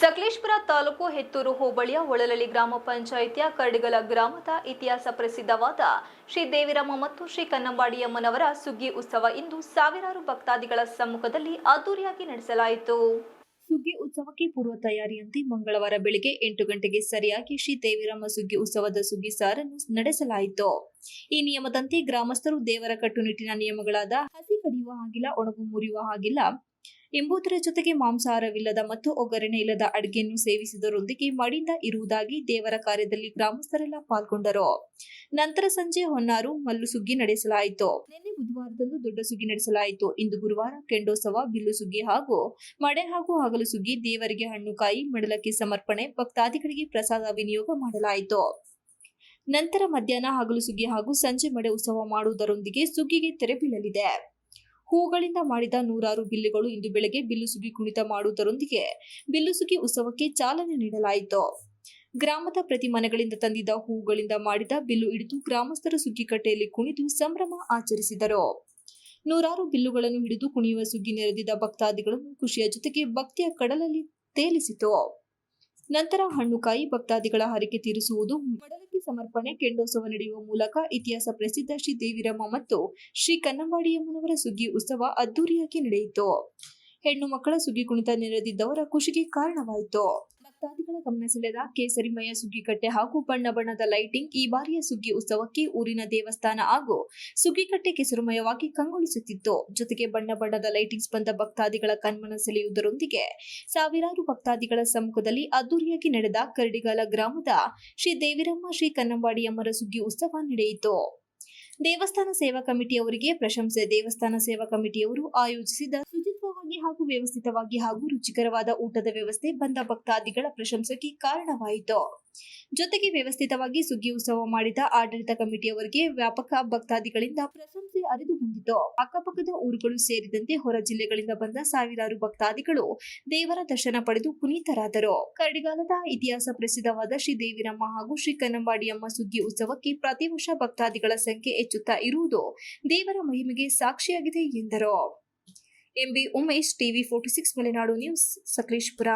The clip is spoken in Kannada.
ಹೆತ್ತೂರು ಹೋಬಳಿಯ ಒಳಲಳ್ಳಿ ಗ್ರಾಮ ಪಂಚಾಯಿತಿಯ ಕರ್ಡಿಗಲ ಗ್ರಾಮದ ಇತಿಹಾಸ ಪ್ರಸಿದ್ಧವಾದ ಶ್ರೀ ದೇವಿರಮ್ಮ ಮತ್ತು ಶ್ರೀ ಕನ್ನಂಬಾಡಿಯಮ್ಮನವರ ಸುಗ್ಗಿ ಉತ್ಸವ ಇಂದು ಸಾವಿರಾರು ಭಕ್ತಾದಿಗಳ ಸಮ್ಮುಖದಲ್ಲಿ ಅದ್ದೂರಿಯಾಗಿ ನಡೆಸಲಾಯಿತು. ಸುಗ್ಗಿ ಉತ್ಸವಕ್ಕೆ ಪೂರ್ವ ತಯಾರಿಯಂತೆ ಮಂಗಳವಾರ ಬೆಳಿಗ್ಗೆ ಎಂಟು ಗಂಟೆಗೆ ಸರಿಯಾಗಿ ಶ್ರೀ ದೇವಿರಮ್ಮ ಸುಗ್ಗಿ ಉತ್ಸವದ ಸುಗ್ಗಿ ಸಾರನ್ನು ನಡೆಸಲಾಯಿತು. ಈ ನಿಯಮದಂತೆ ಗ್ರಾಮಸ್ಥರು ದೇವರ ಕಟ್ಟುನಿಟ್ಟಿನ ನಿಯಮಗಳಾದ ಹಸಿ ಕಡಿಯುವ ಹಾಗಿಲ್ಲ, ಒಣಗು ಮುರಿಯುವ ಹಾಗಿಲ್ಲ ಎಂಬುದರ ಜೊತೆಗೆ ಮಾಂಸಾಹಾರವಿಲ್ಲದ ಮತ್ತು ಒಗ್ಗರಣೆ ಇಲ್ಲದ ಅಡುಗೆಯನ್ನು ಸೇವಿಸಿದರೊಂದಿಗೆ ಮಡಿಂದ ಇರುವುದಾಗಿ ದೇವರ ಕಾರ್ಯದಲ್ಲಿ ಗ್ರಾಮಸ್ಥರೆಲ್ಲ ಪಾಲ್ಗೊಂಡರು. ನಂತರ ಸಂಜೆ ಹೊನ್ನಾರು ಮಲ್ಲು ಸುಗ್ಗಿ ನಡೆಸಲಾಯಿತು. ನಿನ್ನೆ ಬುಧವಾರದಂದು ದೊಡ್ಡ ಸುಗ್ಗಿ ನಡೆಸಲಾಯಿತು. ಇಂದು ಗುರುವಾರ ಕೆಂಡೋತ್ಸವ, ಬಿಲ್ಲು ಸುಗ್ಗಿ ಹಾಗೂ ಮಡೆ ಹಾಗೂ ಹಗಲು ಸುಗ್ಗಿ ದೇವರಿಗೆ ಹಣ್ಣು ಕಾಯಿ, ಮಡಲಕ್ಕೆ ಸಮರ್ಪಣೆ, ಭಕ್ತಾದಿಗಳಿಗೆ ಪ್ರಸಾದ ವಿನಿಯೋಗ ಮಾಡಲಾಯಿತು. ನಂತರ ಮಧ್ಯಾಹ್ನ ಹಗಲು ಸುಗ್ಗಿ ಹಾಗೂ ಸಂಜೆ ಮಡೆ ಉತ್ಸವ ಮಾಡುವುದರೊಂದಿಗೆ ಸುಗ್ಗಿಗೆ ತೆರೆ ಬೀಳಲಿದೆ. ಹೂಗಳಿಂದ ಮಾಡಿದ ನೂರಾರು ಬಿಲ್ಲುಗಳು ಇಂದು ಬೆಳಗ್ಗೆ ಬಿಲ್ಲುಸುಗಿ ಕುಣಿತ ಮಾಡುವುದರೊಂದಿಗೆ ಬಿಲ್ಲುಸುಗಿ ಉತ್ಸವಕ್ಕೆ ಚಾಲನೆ ನೀಡಲಾಯಿತು. ಗ್ರಾಮದ ಪ್ರತಿ ಮನೆಗಳಿಂದ ತಂದಿದ್ದ ಹೂಗಳಿಂದ ಮಾಡಿದ ಬಿಲ್ಲು ಹಿಡಿದು ಗ್ರಾಮಸ್ಥರ ಸುಗ್ಗಿಕಟ್ಟೆಯಲ್ಲಿ ಕುಣಿದು ಸಂಭ್ರಮ ಆಚರಿಸಿದರು. ನೂರಾರು ಬಿಲ್ಲುಗಳನ್ನು ಹಿಡಿದು ಕುಣಿಯುವ ಸುಗ್ಗಿ ನೆರೆದಿದ್ದ ಭಕ್ತಾದಿಗಳನ್ನು ಖುಷಿಯ ಜೊತೆಗೆ ಭಕ್ತಿಯ ಕಡಲಲ್ಲಿ ತೇಲಿಸಿತು. ನಂತರ ಹಣ್ಣುಕಾಯಿ ಭಕ್ತಾದಿಗಳ ಹರಿಕೆ ತೀರಿಸುವುದು ಸಮರ್ಪಣೆ ಕೆಂಡೋತ್ಸವ ನಡೆಯುವ ಮೂಲಕ ಇತಿಹಾಸ ಪ್ರಸಿದ್ಧ ಶ್ರೀ ದೇವಿರಮ್ಮ ಮತ್ತು ಶ್ರೀ ಕನ್ನಂಬಾಡಿಯಮ್ಮನವರ ಸುಗ್ಗಿ ಉತ್ಸವ ಅದ್ದೂರಿಯಾಗಿ ನಡೆಯಿತು. ಹೆಣ್ಣು ಮಕ್ಕಳ ಸುಗ್ಗಿ ಕುಣಿತ ನೆರೆದಿದ್ದವರ ಖುಷಿಗೆ ಕಾರಣವಾಯಿತು. ಭಕ್ತಾದಿಗಳ ಗಮನ ಸೆಳೆದ ಕೇಸರಿಮಯ ಸುಗ್ಗಿಕಟ್ಟೆ ಹಾಗೂ ಬಣ್ಣ ಬಣ್ಣದ ಲೈಟಿಂಗ್ ಈ ಬಾರಿಯ ಸುಗ್ಗಿ ಉತ್ಸವಕ್ಕೆ ಊರಿನ ದೇವಸ್ಥಾನ ಹಾಗೂ ಸುಗ್ಗಿಕಟ್ಟೆ ಕೆಸರುಮಯವಾಗಿ ಕಂಗೊಳಿಸುತ್ತಿತ್ತು. ಜೊತೆಗೆ ಬಣ್ಣ ಬಣ್ಣದ ಲೈಟಿಂಗ್ಸ್ ಬಂದ ಭಕ್ತಾದಿಗಳ ಕಣ್ಮನ ಸೆಳೆಯುವುದರೊಂದಿಗೆ ಸಾವಿರಾರು ಭಕ್ತಾದಿಗಳ ಸಮ್ಮುಖದಲ್ಲಿ ಅದ್ದೂರಿಯಾಗಿ ನಡೆದ ಕರಡಿಗಾಲ ಗ್ರಾಮದ ಶ್ರೀ ದೇವಿರಮ್ಮ ಶ್ರೀ ಕನ್ನಂಬಾಡಿಯಮ್ಮರ ಸುಗ್ಗಿ ಉತ್ಸವ ನಡೆಯಿತು. ದೇವಸ್ಥಾನ ಸೇವಾ ಕಮಿಟಿಯವರಿಗೆ ಪ್ರಶಂಸೆ. ದೇವಸ್ಥಾನ ಸೇವಾ ಕಮಿಟಿಯವರು ಆಯೋಜಿಸಿದ ಶುಚಿತ್ವವಾಗಿ ಹಾಗೂ ವ್ಯವಸ್ಥಿತವಾಗಿ ಹಾಗೂ ರುಚಿಕರವಾದ ಊಟದ ವ್ಯವಸ್ಥೆ ಬಂದ ಭಕ್ತಾದಿಗಳ ಪ್ರಶಂಸೆಗೆ ಕಾರಣವಾಯಿತು. ಜೊತೆಗೆ ವ್ಯವಸ್ಥಿತವಾಗಿ ಸುಗ್ಗಿ ಉತ್ಸವ ಮಾಡಿದ ಆಡಳಿತ ಕಮಿಟಿಯವರಿಗೆ ವ್ಯಾಪಕ ಭಕ್ತಾದಿಗಳಿಂದ ಪ್ರಶಂಸೆ ಅರಿದು ಬಂದಿತು. ಅಕ್ಕಪಕ್ಕದ ಊರುಗಳು ಸೇರಿದಂತೆ ಹೊರ ಜಿಲ್ಲೆಗಳಿಂದ ಬಂದ ಸಾವಿರಾರು ಭಕ್ತಾದಿಗಳು ದೇವರ ದರ್ಶನ ಪಡೆದು ಪುನೀತರಾದರು. ಕರಡಿಗಾಲದ ಇತಿಹಾಸ ಪ್ರಸಿದ್ಧವಾದ ಶ್ರೀ ದೇವಿರಮ್ಮ ಹಾಗೂ ಶ್ರೀ ಕನ್ನಂಬಾಡಿಯಮ್ಮ ಸುಗ್ಗಿ ಉತ್ಸವಕ್ಕೆ ಪ್ರತಿ ವರ್ಷ ಭಕ್ತಾದಿಗಳ ಸಂಖ್ಯೆ ಹೆಚ್ಚುತ್ತಾ ಇರುವುದು ದೇವರ ಮಹಿಮೆಗೆ ಸಾಕ್ಷಿಯಾಗಿದೆ ಎಂದರು. MB Umesh, TV forty six, Malenadu news, Sakleshpur.